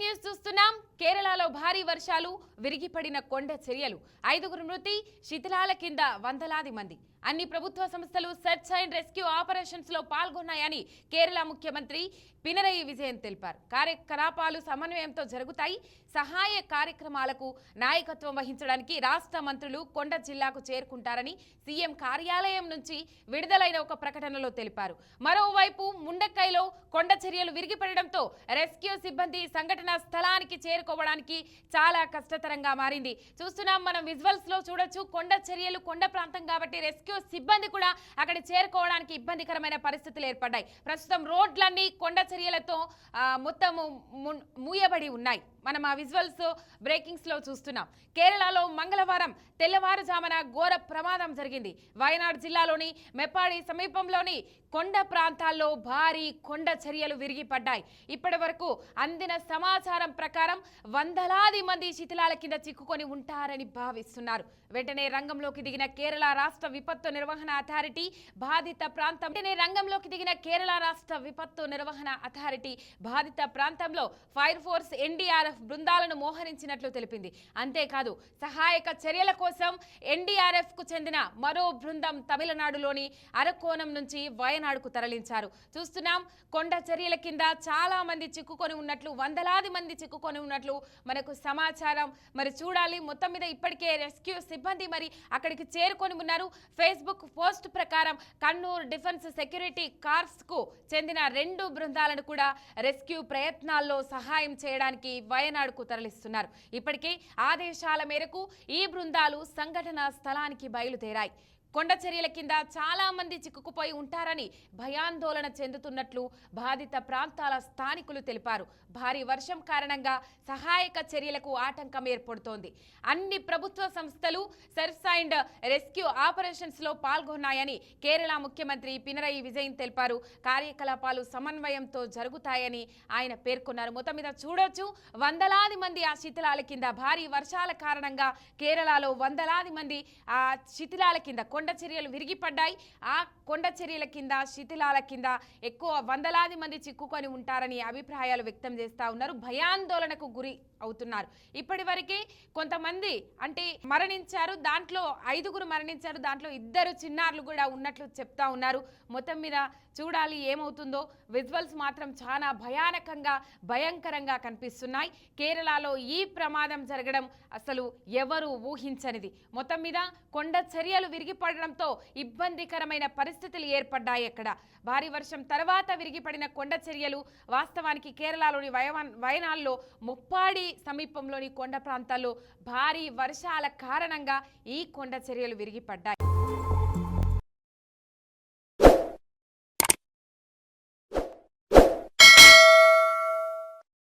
News చూస్తున్నాం. కేరళలో భారీ వర్షాలు విరిగిపడిన కొండ చర్యలు. ఐదుగురు మృతి శిథిలాల కింద వందలాది మంది. అన్ని ప్రభుత్వ సంస్థలు సెర్చ్ అండ్ రెస్క్యూ ఆపరేషన్స్లో పాల్గొన్నాయని కేరళ ముఖ్యమంత్రి పినరయి విజయన్ తెలిపారు. కార్యకలాపాలు సమన్వయంతో జరుగుతాయి. సహాయ కార్యక్రమాలకు నాయకత్వం వహించడానికి రాష్ట్ర మంత్రులు కొండ జిల్లాకు చేరుకుంటారని సీఎం కార్యాలయం నుంచి విడుదలైన ఒక ప్రకటనలో తెలిపారు. మరోవైపు ముండక్కైలో కొండ చర్యలు విరిగిపడడంతో రెస్క్యూ సిబ్బంది సంఘటన స్థలానికి చేరుకోవడానికి చాలా కష్టతరంగా మారింది. చూస్తున్నాం మనం విజువల్స్లో చూడొచ్చు కొండ చర్యలు కొండ ప్రాంతం కాబట్టి రెస్క్యూ సిబ్బంది కూడా అక్కడ చేరుకోవడానికి ఇబ్బందికరమైన పరిస్థితులు ఏర్పడ్డాయి. ప్రస్తుతం రోడ్లన్నీ కొండ చర్యలతో మొత్తము మూయబడి ఉన్నాయి. మనం ఆ విజువల్స్ బ్రేకింగ్స్లో చూస్తున్నాం. కేరళలో మంగళవారం తెల్లవారుజామున ఘోర ప్రమాదం జరిగింది. వయనాడు జిల్లాలోని మెప్పాడి సమీపంలోని కొండ ప్రాంతాల్లో భారీ కొండ చర్యలు విరిగిపడ్డాయి. ఇప్పటి వరకు అందిన సమాచారం ప్రకారం వందలాది మంది శిథిలాల కింద చిక్కుకొని ఉంటారని భావిస్తున్నారు. వెంటనే రంగంలోకి దిగిన కేరళ రాష్ట్ర విపత్తు నిర్వహణ అథారిటీ బాధిత ప్రాంతం వెంటనే రంగంలోకి దిగిన కేరళ రాష్ట్ర విపత్తు నిర్వహణ అథారిటీ బాధిత ప్రాంతంలో ఫైర్ ఫోర్స్ ఎన్డీఆర్ఎఫ్ బృందాలను మోహరించినట్లు తెలిపింది. అంతేకాదు సహాయక చర్యల కోసం ఎన్డీఆర్ఎఫ్కు చెందిన మరో బృందం తమిళనాడులోని అరకోణం నుంచి వయనాడుకు తరలించారు. చూస్తున్నాం కొండ చర్యల కింద చాలా మంది చిక్కుకొని ఉన్నట్లు వందలాది మంది చిక్కుకొని ఉన్నట్లు మనకు సమాచారం. మరి చూడాలి మొత్తం మీద ఇప్పటికే రెస్క్యూ సిబ్బంది మరి అక్కడికి చేరుకొని ఉన్నారు. ఫేస్బుక్ పోస్ట్ ప్రకారం కన్నూరు డిఫెన్స్ సెక్యూరిటీ కార్ప్స్కు చెందిన రెండు బృందాలను కూడా రెస్క్యూ ప్రయత్నాల్లో సహాయం చేయడానికి వయనాడుకు తరలిస్తున్నారు. ఇప్పటికే ఆదేశాల మేరకు ఈ బృందాలు సంఘటన స్థలానికి బయలుదేరాయి. కొండ చర్యల కింద చాలా మంది చిక్కుకుపోయి ఉంటారని భయాందోళన చెందుతున్నట్లు బాధిత ప్రాంతాల స్థానికులు తెలిపారు. భారీ వర్షం కారణంగా సహాయక చర్యలకు ఆటంకం ఏర్పడుతోంది. అన్ని ప్రభుత్వ సంస్థలు సెర్చ్ అండ్ రెస్క్యూ ఆపరేషన్స్లో పాల్గొన్నాయని కేరళ ముఖ్యమంత్రి పినరయి విజయన్ తెలిపారు. కార్యకలాపాలు సమన్వయంతో జరుగుతాయని ఆయన పేర్కొన్నారు. మొత్తం మీద చూడొచ్చు వందలాది మంది ఆ శిథిలాల కింద భారీ వర్షాల కారణంగా కేరళలో వందలాది మంది ఆ శిథిలాల కింద కొండ చర్యలు విరిగిపడ్డాయి. ఆ కొండ చర్యల కింద శిథిలాల కింద ఎక్కువ వందలాది మంది చిక్కుకొని ఉంటారని అభిప్రాయాలు వ్యక్తం చేస్తూ ఉన్నారు. భయాందోళనకు గురి అవుతున్నారు. ఇప్పటి వరకే కొంతమంది అంటే మరణించారు. దాంట్లో ఐదుగురు మరణించారు. దాంట్లో ఇద్దరు చిన్నారులు కూడా ఉన్నట్లు చెప్తా ఉన్నారు. మొత్తం మీద చూడాలి ఏమవుతుందో. విజువల్స్ మాత్రం చాలా భయానకంగా భయంకరంగా కనిపిస్తున్నాయి. కేరళలో ఈ ప్రమాదం జరగడం అసలు ఎవరు ఊహించనిది. మొత్తం మీద కొండ చర్యలు విరిగిపడడంతో ఇబ్బందికరమైన పరిస్థితులు ఏర్పడ్డాయి అక్కడ. భారీ వర్షం తర్వాత విరిగిపడిన కొండ చర్యలు వాస్తవానికి కేరళలోని వయనాల్లో ముప్పాడి సమీపంలోని కొండ ప్రాంతాల్లో భారీ వర్షాల కారణంగా ఈ కొండ చర్యలు విరిగిపడ్డాయి.